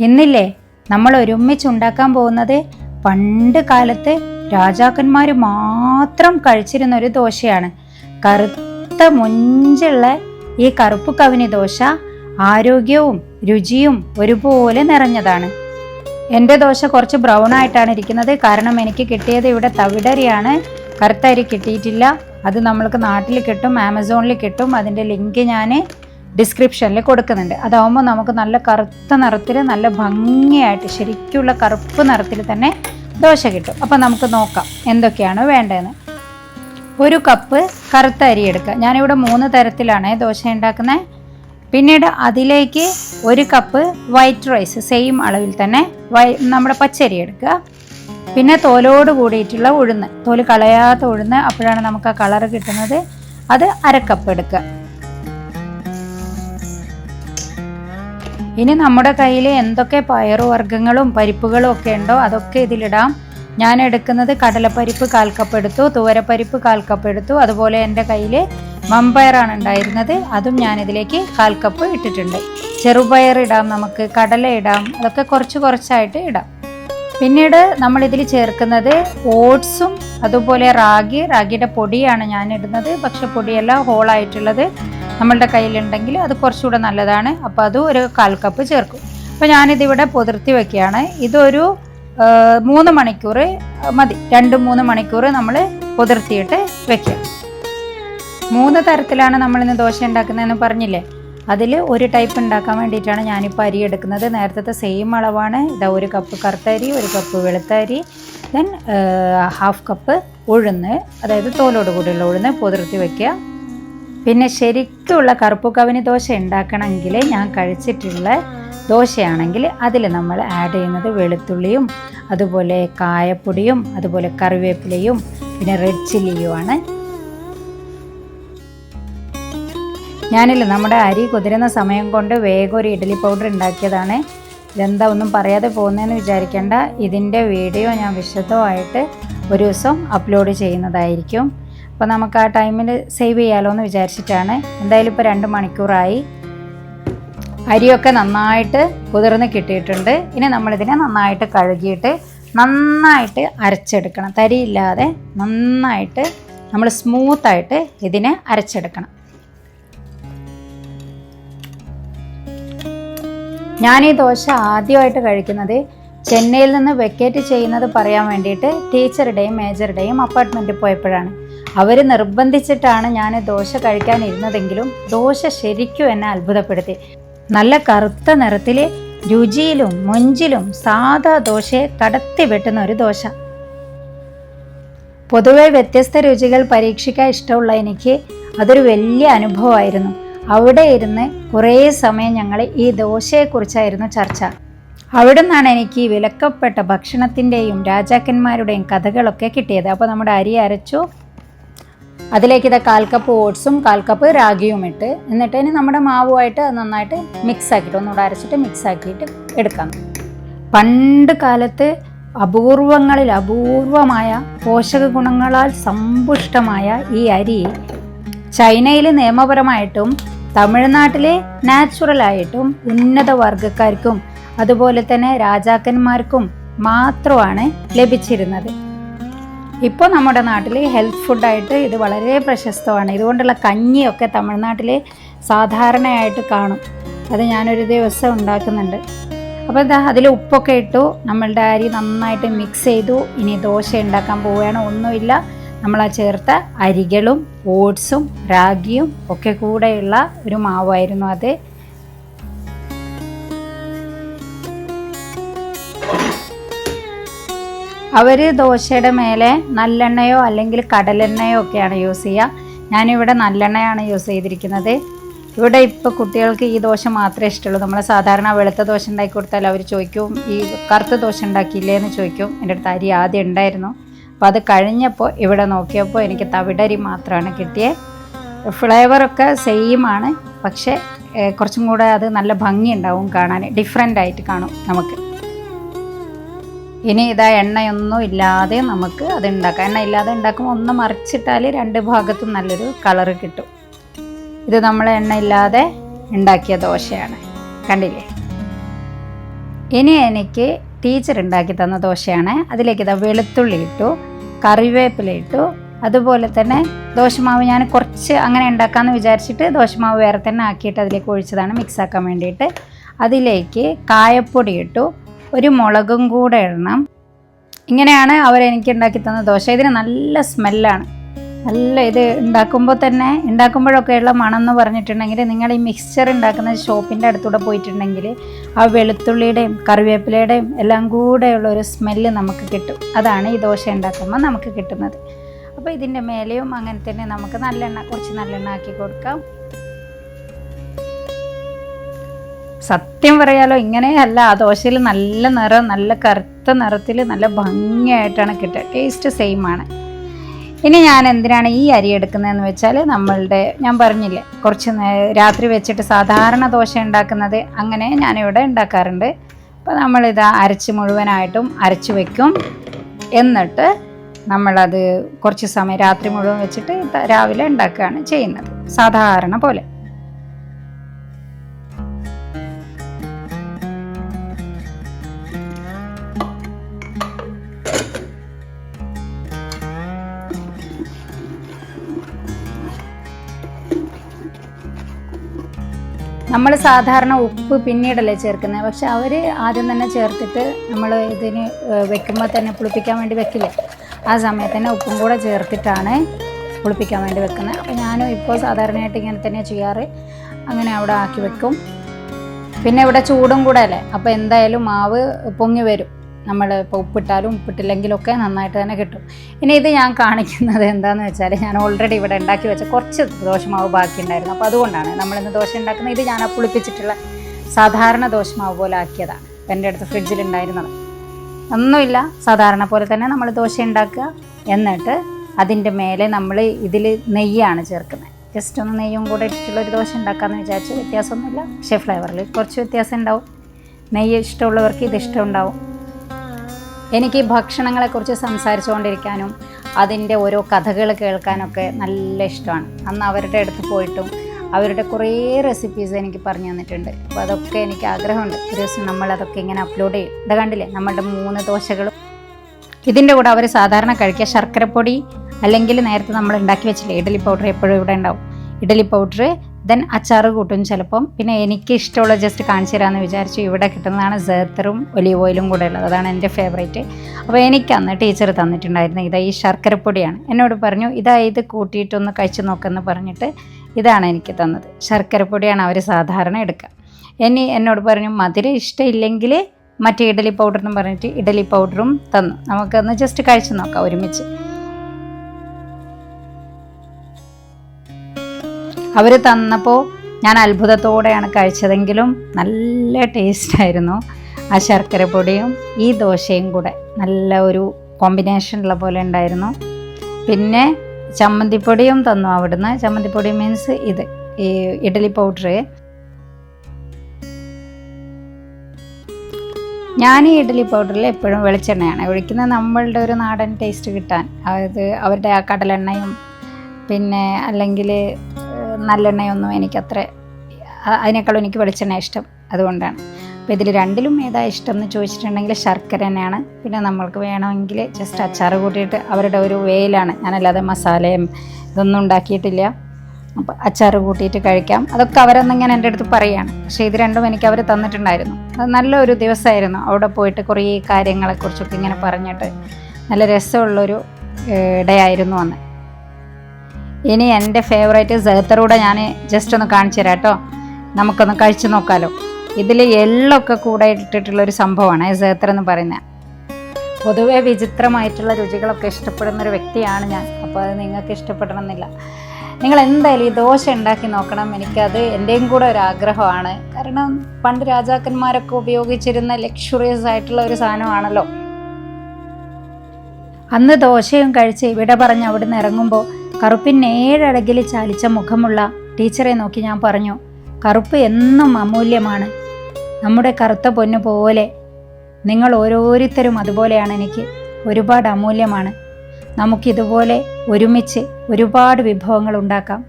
ഇന്നില്ലേ നമ്മൾ ഒരുമിച്ച് ഉണ്ടാക്കാൻ പോകുന്നത് പണ്ട് കാലത്ത് രാജാക്കന്മാർ മാത്രം കഴിച്ചിരുന്ന ഒരു ദോശയാണ്. കറുത്ത മുഞ്ചുള്ള ഈ കറുപ്പ് കവിനി ദോശ ആരോഗ്യവും രുചിയും ഒരുപോലെ നിറഞ്ഞതാണ്. എന്റെ ദോശ കുറച്ച് ബ്രൗൺ ആയിട്ടാണ് ഇരിക്കുന്നത്. കാരണം എനിക്ക് കിട്ടിയത് ഇവിടെ തവിടരിയാണ്. കറുത്തരി കിട്ടിയിട്ടില്ല. അത് നമ്മൾക്ക് നാട്ടിൽ കിട്ടും ആമസോണിൽ കിട്ടും. അതിന്റെ ലിങ്ക് ഞാൻ ഡിസ്ക്രിപ്ഷനിൽ കൊടുക്കുന്നുണ്ട്. അതാവുമ്പോൾ നമുക്ക് നല്ല കറുത്ത നിറത്തിൽ നല്ല ഭംഗിയായിട്ട് ശരിക്കുള്ള കറുപ്പ് നിറത്തിൽ തന്നെ ദോശ കിട്ടും. അപ്പോൾ നമുക്ക് നോക്കാം എന്തൊക്കെയാണ് വേണ്ടതെന്ന്. ഒരു കപ്പ് കറുത്ത അരി എടുക്കുക. ഞാനിവിടെ മൂന്ന് തരത്തിലാണ് ദോശ ഉണ്ടാക്കുന്നത് പിന്നീട് അതിലേക്ക് ഒരു കപ്പ് വൈറ്റ് റൈസ് സെയിം അളവിൽ തന്നെ വൈ നമ്മുടെ പച്ചരി എടുക്കുക. പിന്നെ തോലോട് കൂടിയിട്ടുള്ള ഉഴുന്ന്. തോൽ കളയാത്ത ഉഴുന്ന് അപ്പോഴാണ് നമുക്ക് ആ കളറ് കിട്ടുന്നത്. അത് അരക്കപ്പ് എടുക്കുക. ഇനി നമ്മുടെ കയ്യിൽ എന്തൊക്കെ പയറുവർഗങ്ങളും പരിപ്പുകളും ഒക്കെ ഉണ്ടോ അതൊക്കെ ഇതിലിടാം. ഞാൻ എടുക്കുന്നത് കടലപ്പരിപ്പ് കാൽക്കപ്പെടുത്തു തുവരപ്പരിപ്പ് കാൽക്കപ്പെടുത്തു. അതുപോലെ എന്റെ കയ്യിൽ മമ്പയറാണ് ഉണ്ടായിരുന്നത്. അതും ഞാനിതിലേക്ക് കാൽക്കപ്പ് കപ്പ് ഇട്ടിട്ടുണ്ട്. ചെറുപയർ ഇടാം നമുക്ക് കടല ഇടാം അതൊക്കെ കുറച്ച് കുറച്ചായിട്ട് ഇടാം. പിന്നീട് നമ്മളിതിൽ ചേർക്കുന്നത് ഓട്സും അതുപോലെ റാഗി റാഗിയുടെ പൊടിയാണ് ഞാൻ ഇടുന്നത് പക്ഷെ പൊടിയല്ല ഹോളായിട്ടുള്ളത് നമ്മളുടെ കയ്യിലുണ്ടെങ്കിൽ അത് കുറച്ചുകൂടെ നല്ലതാണ്. അപ്പോൾ അത് ഒരു കാൽ കപ്പ് ചേർക്കും. അപ്പോൾ ഞാനിതിവിടെ പുതിർത്തി വയ്ക്കുകയാണ് ഇതൊരു മൂന്ന് മണിക്കൂർ മതി. രണ്ട് മൂന്ന് മണിക്കൂർ നമ്മൾ പുതിർത്തിയിട്ട് വയ്ക്കുക മൂന്ന് തരത്തിലാണ് നമ്മളിന്ന് ദോശ ഉണ്ടാക്കുന്നതെന്ന് പറഞ്ഞില്ലേ? അതിൽ ഒരു ടൈപ്പ് ഉണ്ടാക്കാൻ വേണ്ടിയിട്ടാണ് ഞാനിപ്പോൾ അരി എടുക്കുന്നത്. നേരത്തെ സെയിം അളവാണ്. ഇതാ ഒരു കപ്പ് കറുത്ത അരി ഒരു കപ്പ് വെളുത്ത അരി ദെൻ ഹാഫ് കപ്പ് ഉഴുന്ന് അതായത് തോലോട് കൂടിയുള്ള ഉഴുന്ന് പൊതിർത്തി വയ്ക്കുക പിന്നെ ശരിക്കുള്ള കറുപ്പ് കവിനി ദോശ ഉണ്ടാക്കണമെങ്കിൽ ഞാൻ കഴിച്ചിട്ടുള്ള ദോശയാണെങ്കിൽ അതിൽ നമ്മൾ ആഡ് ചെയ്യുന്നത് വെളുത്തുള്ളിയും അതുപോലെ കായപ്പൊടിയും അതുപോലെ കറിവേപ്പിലയും പിന്നെ റെഡ് ചില്ലിയുമാണ് ഞാനില്ല നമ്മുടെ അരി കുതിരുന്ന സമയം കൊണ്ട് വേഗം ഒരു ഇഡ്ഡലി പൗഡർ ഉണ്ടാക്കിയതാണ്. ഇതെന്താ ഒന്നും പറയാതെ പോകുന്നതെന്ന് വിചാരിക്കേണ്ട. ഇതിന്റെ വീഡിയോ ഞാൻ വിശദമായിട്ട് ഒരു ദിവസം അപ്ലോഡ് ചെയ്യുന്നതായിരിക്കും. അപ്പോൾ നമുക്ക് ആ ടൈമിൽ സേവ് ചെയ്യാമല്ലോ എന്ന് വിചാരിച്ചിട്ടാണ്. എന്തായാലും ഇപ്പോൾ രണ്ട് മണിക്കൂറായി. അരിയൊക്കെ നന്നായിട്ട് കുതിർന്ന് കിട്ടിയിട്ടുണ്ട്. ഇനി നമ്മളിതിനെ നന്നായിട്ട് കഴുകിയിട്ട് നന്നായിട്ട് അരച്ചെടുക്കണം. തരിയില്ലാതെ നന്നായിട്ട് നമ്മൾ സ്മൂത്തായിട്ട് ഇതിനെ അരച്ചെടുക്കണം. ഞാൻ ഈ ദോശ ആദ്യമായിട്ട് കഴിക്കുന്നത് ചെന്നൈയിൽ നിന്ന് വെക്കേറ്റ് ചെയ്യുന്നത് പറയാൻ വേണ്ടിയിട്ട് ടീച്ചറുടെയും മേജറുടെയും അപ്പാർട്ട്മെന്റിൽ പോയപ്പോഴാണ്. അവർ നിർബന്ധിച്ചിട്ടാണ് ഞാൻ ദോശ കഴിക്കാനിരുന്നതെങ്കിലും ദോശ ശരിക്കും എന്നെ അത്ഭുതപ്പെടുത്തി. നല്ല കറുത്ത നിറത്തിൽ രുചിയിലും മൊഞ്ചിലും സാധാ ദോശയെ കടത്തി വെട്ടുന്ന ഒരു ദോശ. പൊതുവെ വ്യത്യസ്ത രുചികൾ പരീക്ഷിക്കാൻ ഇഷ്ടമുള്ള എനിക്ക് അതൊരു വലിയ അനുഭവമായിരുന്നു. അവിടെ ഇരുന്ന് കുറേ സമയം ഞങ്ങൾ ഈ ദോശയെക്കുറിച്ചായിരുന്നു ചർച്ച. അവിടെ നിന്നാണ് എനിക്ക് വിലക്കപ്പെട്ട ഭക്ഷണത്തിന്റെയും രാജാക്കന്മാരുടെയും കഥകളൊക്കെ കിട്ടിയത്. അപ്പോൾ നമ്മുടെ അരി അരച്ചു. അതിലേക്ക് ഇതാ കാൽ കപ്പ് ഓട്സും കാൽ കപ്പ് രാഗിയും ഇട്ട് എന്നിട്ട് ഇനി നമ്മുടെ മാവുമായിട്ട് നന്നായിട്ട് മിക്സ് ആക്കിയിട്ട് ഒന്നുകൂടെ അരച്ചിട്ട് മിക്സ് ആക്കിയിട്ട് എടുക്കാം. പണ്ട് കാലത്ത് അപൂർവങ്ങളിൽ അപൂർവമായ പോഷക ഗുണങ്ങളാൽ സമ്പുഷ്ടമായ ഈ അരി ചൈനയിൽ നിയമപരമായിട്ടും തമിഴ്നാട്ടിലെ നാച്ചുറലായിട്ടും ഉന്നത വർഗക്കാർക്കും അതുപോലെ തന്നെ രാജാക്കന്മാർക്കും മാത്രമാണ് ലഭിച്ചിരുന്നത്. ഇപ്പോൾ നമ്മുടെ നാട്ടിൽ ഹെൽത്ത് ഫുഡായിട്ട് ഇത് വളരെ പ്രശസ്തമാണ്. ഇതുകൊണ്ടുള്ള കഞ്ഞിയൊക്കെ തമിഴ്നാട്ടിൽ സാധാരണയായിട്ട് കാണും. അത് ഞാനൊരു ദിവസം ഉണ്ടാക്കുന്നുണ്ട്. അപ്പോൾ ഇതാ അതിൽ ഉപ്പൊക്കെ ഇട്ടു നമ്മളുടെ അരി നന്നായിട്ട് മിക്സ് ചെയ്തു. ഇനി ദോശ ഉണ്ടാക്കാൻ പോവുകയാണ്. ഒന്നുമില്ല. നമ്മൾ ആ ചേർത്ത അരികളും ഓട്സും റാഗിയും ഒക്കെ കൂടെയുള്ള ഒരു മാവായിരുന്നു അത്. അവർ ദോശയുടെ മേലെ നല്ലെണ്ണയോ അല്ലെങ്കിൽ കടലെണ്ണയോ ഒക്കെയാണ് യൂസ് ചെയ്യുക. ഞാനിവിടെ നല്ലെണ്ണയാണ് യൂസ് ചെയ്തിരിക്കുന്നത്. ഇവിടെ ഇപ്പോൾ കുട്ടികൾക്ക് ഈ ദോശ മാത്രമേ ഇഷ്ടമുള്ളൂ. നമ്മൾ സാധാരണ വെളുത്ത ദോശ ഉണ്ടാക്കി കൊടുത്താൽ അവർ ചോദിക്കും ഈ കറുത്ത ദോശ ഉണ്ടാക്കിയില്ലേ എന്ന് ചോദിക്കും. എന്റെ അടുത്ത് അരി ആദ്യം ഉണ്ടായിരുന്നു. അപ്പോൾ അത് കഴിഞ്ഞപ്പോൾ ഇവിടെ നോക്കിയപ്പോൾ എനിക്ക് തവിടരി മാത്രമാണ് കിട്ടിയത് ഫ്ലേവറൊക്കെ സെയിം ആണ്. പക്ഷേ കുറച്ചും കൂടെ അത് നല്ല ഭംഗി ഉണ്ടാവും കാണാൻ. ഡിഫറെന്റ് ആയിട്ട് കാണും നമുക്ക്. ഇനി ഇതാ എണ്ണയൊന്നും ഇല്ലാതെ നമുക്ക് അത് ഉണ്ടാക്കാം. എണ്ണ ഇല്ലാതെ ഉണ്ടാക്കുമ്പോൾ ഒന്ന് മറിച്ചിട്ടാൽ രണ്ട് ഭാഗത്തും നല്ലൊരു കളറ് കിട്ടും. ഇത് നമ്മൾ എണ്ണ ഇല്ലാതെ ഉണ്ടാക്കിയ ദോശയാണ്. കണ്ടില്ലേ? ഇനി എനിക്ക് ടീച്ചർ ഉണ്ടാക്കി തന്ന ദോശയാണ്. അതിലേക്ക് ഇതാ വെളുത്തുള്ളി ഇട്ടു. കറിവേപ്പില ഇട്ടു. അതുപോലെ തന്നെ ദോശമാവ് ഞാൻ കുറച്ച് അങ്ങനെ ഉണ്ടാക്കാമെന്ന് വിചാരിച്ചിട്ട് ദോശമാവ് വേറെ തന്നെ ആക്കിയിട്ട് അതിലേക്ക് ഒഴിച്ചതാണ് മിക്സ് ആക്കാൻ വേണ്ടിയിട്ട്. അതിലേക്ക് കായപ്പൊടി ഇട്ടു. ഒരു മുളകും കൂടെ ഇടണം. ഇങ്ങനെയാണ് അവരെനിക്ക് ഉണ്ടാക്കി തന്ന ദോശ. ഇതിന് നല്ല സ്മെല്ലാണ്. നല്ല ഇത് ഉണ്ടാക്കുമ്പോൾ തന്നെ ഉണ്ടാക്കുമ്പോഴൊക്കെയുള്ള മണം എന്ന് പറഞ്ഞിട്ടുണ്ടെങ്കിൽ നിങ്ങൾ ഈ മിക്സ്ചർ ഉണ്ടാക്കുന്ന ഷോപ്പിന്റെ അടുത്തൂടെ പോയിട്ടുണ്ടെങ്കിൽ ആ വെളുത്തുള്ളിയുടെയും കറിവേപ്പിലയുടെയും എല്ലാം കൂടെയുള്ള ഒരു സ്മെല്ല് നമുക്ക് കിട്ടും. അതാണ് ഈ ദോശ ഉണ്ടാക്കുമ്പോൾ നമുക്ക് കിട്ടുന്നത്. അപ്പോൾ ഇതിന്റെ മേലെയും അങ്ങനെ തന്നെ നമുക്ക് നല്ലെണ്ണ കുറച്ച് നല്ലെണ്ണ ആക്കി കൊടുക്കാം. സത്യം പറയാലോ ഇങ്ങനെയല്ല ആ ദോശയിൽ നല്ല നിറം നല്ല കറുത്ത നിറത്തിൽ നല്ല ഭംഗിയായിട്ടാണ് കിട്ടുക. ടേസ്റ്റ് സെയിം ആണ്. ഇനി ഞാൻ എന്തിനാണ് ഈ അരി എടുക്കുന്നതെന്ന് വെച്ചാൽ നമ്മളുടെ ഞാൻ പറഞ്ഞില്ലേ കുറച്ച് രാത്രി വെച്ചിട്ട് സാധാരണ ദോശ ഉണ്ടാക്കുന്നത് അങ്ങനെ ഞാനിവിടെ ഉണ്ടാക്കാറുണ്ട്. അപ്പോൾ നമ്മളിത് അരച്ച് മുഴുവനായിട്ടും അരച്ച് വയ്ക്കും എന്നിട്ട് നമ്മളത് കുറച്ച് സമയം രാത്രി മുഴുവൻ വെച്ചിട്ട് രാവിലെ ഉണ്ടാക്കുകയാണ് ചെയ്യുന്നത്. സാധാരണ പോലെ. നമ്മൾ സാധാരണ ഉപ്പ് പിന്നീടല്ലേ ചേർക്കുന്നത് പക്ഷെ അവർ ആദ്യം തന്നെ ചേർത്തിട്ട് നമ്മൾ ഇതിന് വെക്കുമ്പോൾ തന്നെ പുളിപ്പിക്കാൻ വേണ്ടി വെക്കില്ലേ? ആ സമയത്ത് തന്നെ ഉപ്പും കൂടെ ചേർത്തിട്ടാണ് പുളിപ്പിക്കാൻ വേണ്ടി വെക്കുന്നത്. അപ്പോൾ ഞാനും ഇപ്പോൾ സാധാരണയായിട്ട് ഇങ്ങനെ തന്നെ ചെയ്യാറ്. അങ്ങനെ അവിടെ ആക്കി വെക്കും. പിന്നെ ഇവിടെ ചൂടും കൂടെ അല്ലേ? അപ്പോൾ എന്തായാലും മാവ് പൊങ്ങി വരും. നമ്മൾ ഇപ്പോൾ ഉപ്പിട്ടാലും ഉപ്പിട്ടില്ലെങ്കിലൊക്കെ നന്നായിട്ട് തന്നെ കിട്ടും. ഇനി ഇത് ഞാൻ കാണിക്കുന്നത് എന്താണെന്ന് വെച്ചാൽ ഞാൻ ഓൾറെഡി ഇവിടെ ഉണ്ടാക്കി വെച്ച കുറച്ച് ദോശമാവ് ബാക്കിയുണ്ടായിരുന്നു. അപ്പോൾ അതുകൊണ്ടാണ് നമ്മളിന്ന് ദോശ ഉണ്ടാക്കുന്നത്. ഇത് ഞാൻ പുളിപ്പിച്ചിട്ടുള്ള സാധാരണ ദോശമാവ് പോലെ ആക്കിയതാണ്. എന്റെ അടുത്ത് ഫ്രിഡ്ജിലുണ്ടായിരുന്നത് ഒന്നുമില്ല. സാധാരണ പോലെ തന്നെ നമ്മൾ ദോശ ഉണ്ടാക്കുക എന്നിട്ട് അതിന്റെ മേലെ നമ്മൾ ഇതിൽ നെയ്യാണ് ചേർക്കുന്നത്. ജസ്റ്റ് ഒന്ന് നെയ്യും കൂടെ ഇട്ടിട്ടുള്ള ഒരു ദോശ ഉണ്ടാക്കാമെന്ന് വിചാരിച്ചു വ്യത്യാസമൊന്നുമില്ല. പക്ഷേ ഫ്ലേവറിൽ കുറച്ച് വ്യത്യാസം ഉണ്ടാവും. നെയ്യ് ഇഷ്ടമുള്ളവർക്ക് ഇത് ഇഷ്ടം ഉണ്ടാവും. എനിക്ക് ഭക്ഷണങ്ങളെക്കുറിച്ച് സംസാരിച്ചുകൊണ്ടിരിക്കാനും അതിന്റെ ഓരോ കഥകൾ കേൾക്കാനൊക്കെ നല്ല ഇഷ്ടമാണ്. അന്ന് അവരുടെ അടുത്ത് പോയിട്ടും അവരുടെ കുറേ റെസിപ്പീസ് എനിക്ക് പറഞ്ഞു തന്നിട്ടുണ്ട്. അപ്പോൾ അതൊക്കെ എനിക്ക് ആഗ്രഹമുണ്ട്. ഒരു ദിവസം നമ്മൾ അതൊക്കെ ഇങ്ങനെ അപ്ലോഡ് ചെയ്യും. ഇത് കണ്ടില്ലേ? നമ്മളുടെ മൂന്ന് ദോശകളും. ഇതിന്റെ കൂടെ അവർ സാധാരണ കഴിക്കുക. ശർക്കരപ്പൊടി അല്ലെങ്കിൽ നേരത്തെ നമ്മൾ ഉണ്ടാക്കി വെച്ചില്ലേ? ഇഡലി പൗഡർ എപ്പോഴും ഇവിടെ ഉണ്ടാവും. ഇഡലി പൗഡർ ദെൻ അച്ചാർ കൂട്ടും ചിലപ്പം. പിന്നെ എനിക്ക് ഇഷ്ടമുള്ള ജസ്റ്റ് കാണിച്ചു തരാമെന്ന് വിചാരിച്ചു ഇവിടെ കിട്ടുന്നതാണ് സേർത്തറും ഒലീവ് ഓയിലും കൂടെ ഉള്ളത്. അതാണ് എന്റെ ഫേവറേറ്റ് അപ്പോൾ എനിക്കന്ന് ടീച്ചർ തന്നിട്ടുണ്ടായിരുന്നു ഇതാ ഈ ശർക്കരപ്പൊടിയാണ് എന്നോട് പറഞ്ഞു ഇതാ ഇത് കൂട്ടിയിട്ടൊന്ന് കഴിച്ചു നോക്കുമെന്ന് പറഞ്ഞിട്ട് ഇതാണ് എനിക്ക് തന്നത്. ശർക്കരപ്പൊടിയാണ് അവർ സാധാരണ എടുക്കുക. ഇനി എന്നോട് പറഞ്ഞു മധുരം ഇഷ്ടമില്ലെങ്കിൽ മറ്റേ ഇഡലി പൗഡർ എന്ന് പറഞ്ഞിട്ട് ഇഡലി പൗഡറും തന്നു. നമുക്കൊന്ന് ജസ്റ്റ് കഴിച്ചു നോക്കാം ഒരുമിച്ച്. അവർ തന്നപ്പോൾ ഞാൻ അത്ഭുതത്തോടെയാണ് കഴിച്ചതെങ്കിലും നല്ല ടേസ്റ്റായിരുന്നു ആ ശർക്കര പൊടിയും ഈ ദോശയും കൂടെ നല്ല ഒരു കോമ്പിനേഷനുള്ള പോലെ ഉണ്ടായിരുന്നു. പിന്നെ ചമ്മന്തിപ്പൊടിയും തന്നു അവിടുന്ന്. ചമ്മന്തിപ്പൊടി മീൻസ് ഇത് ഈ ഇഡലി പൗഡർ ഞാൻ ഈ ഇഡലി പൗഡറിൽ എപ്പോഴും വെളിച്ചെണ്ണയാണ് ഒഴിക്കുന്നത് നമ്മളുടെ ഒരു നാടൻ ടേസ്റ്റ് കിട്ടാൻ. അതായത് അവരുടെ ആ കടലെണ്ണയും പിന്നെ അല്ലെങ്കിൽ നല്ലെണ്ണയൊന്നും എനിക്കത്ര അതിനേക്കാളും എനിക്ക് വെളിച്ചെണ്ണ ഇഷ്ടം അതുകൊണ്ടാണ്. അപ്പോൾ ഇതിൽ രണ്ടിലും ഏതാ ഇഷ്ടം എന്ന് ചോദിച്ചിട്ടുണ്ടെങ്കിൽ ശർക്കര തന്നെയാണ്. പിന്നെ നമ്മൾക്ക് വേണമെങ്കിൽ ജസ്റ്റ് അച്ചാർ കൂട്ടിയിട്ട് അവരുടെ ഒരു വേയിലാണ്. ഞാനല്ലാതെ മസാലയും ഇതൊന്നും ഉണ്ടാക്കിയിട്ടില്ല. അപ്പോൾ അച്ചാർ കൂട്ടിയിട്ട് കഴിക്കാം. അതൊക്കെ അവരൊന്നിങ്ങനെ എന്റെ അടുത്ത് പറയുകയാണ് പക്ഷേ ഇത് രണ്ടും എനിക്ക് അവർ തന്നിട്ടുണ്ടായിരുന്നു. അത് നല്ലൊരു ദിവസമായിരുന്നു. അവിടെ പോയിട്ട് കുറേ കാര്യങ്ങളെക്കുറിച്ചൊക്കെ ഇങ്ങനെ പറഞ്ഞിട്ട് നല്ല രസമുള്ളൊരു ഇടയായിരുന്നു അന്ന്. ഇനി എന്റെ ഫേവറേറ്റ് സേത്തറൂടെ ഞാൻ ജസ്റ്റ് ഒന്ന് കാണിച്ചു തരാം കേട്ടോ. നമുക്കൊന്ന് കഴിച്ചു നോക്കാമല്ലോ ഇതിൽ എള്ളൊക്കെ കൂടെ ഇട്ടിട്ടുള്ളൊരു സംഭവമാണ് സേത്തർ എന്ന് പറയുന്നത്. പൊതുവെ വിചിത്രമായിട്ടുള്ള രുചികളൊക്കെ ഇഷ്ടപ്പെടുന്ന ഒരു വ്യക്തിയാണ് ഞാൻ. അപ്പോൾ അത് നിങ്ങൾക്ക് ഇഷ്ടപ്പെടണമെന്നില്ല. നിങ്ങൾ എന്തായാലും ഈ ദോശ ഉണ്ടാക്കി നോക്കണം. എനിക്കത് എന്റെയും കൂടെ ഒരു ആഗ്രഹമാണ്. കാരണം പണ്ട് രാജാക്കന്മാരൊക്കെ ഉപയോഗിച്ചിരുന്ന ലക്ഷറിയസ് ആയിട്ടുള്ള ഒരു സാധനമാണല്ലോ. അന്ന് ദോശയും കഴിച്ച് ഇവിടെ പറഞ്ഞ് അവിടുന്ന് ഇറങ്ങുമ്പോൾ കറുപ്പിന് ഏഴടകിൽ ചാലിച്ച മുഖമുള്ള ടീച്ചറെ നോക്കി ഞാൻ പറഞ്ഞു കറുപ്പ് എന്നും അമൂല്യമാണ്. നമ്മുടെ കറുത്ത പൊന്നു പോലെ നിങ്ങൾ ഓരോരുത്തരും അതുപോലെയാണ് എനിക്ക്. ഒരുപാട് അമൂല്യമാണ്. നമുക്കിതുപോലെ ഒരുമിച്ച് ഒരുപാട് വിഭവങ്ങൾ ഉണ്ടാക്കാം.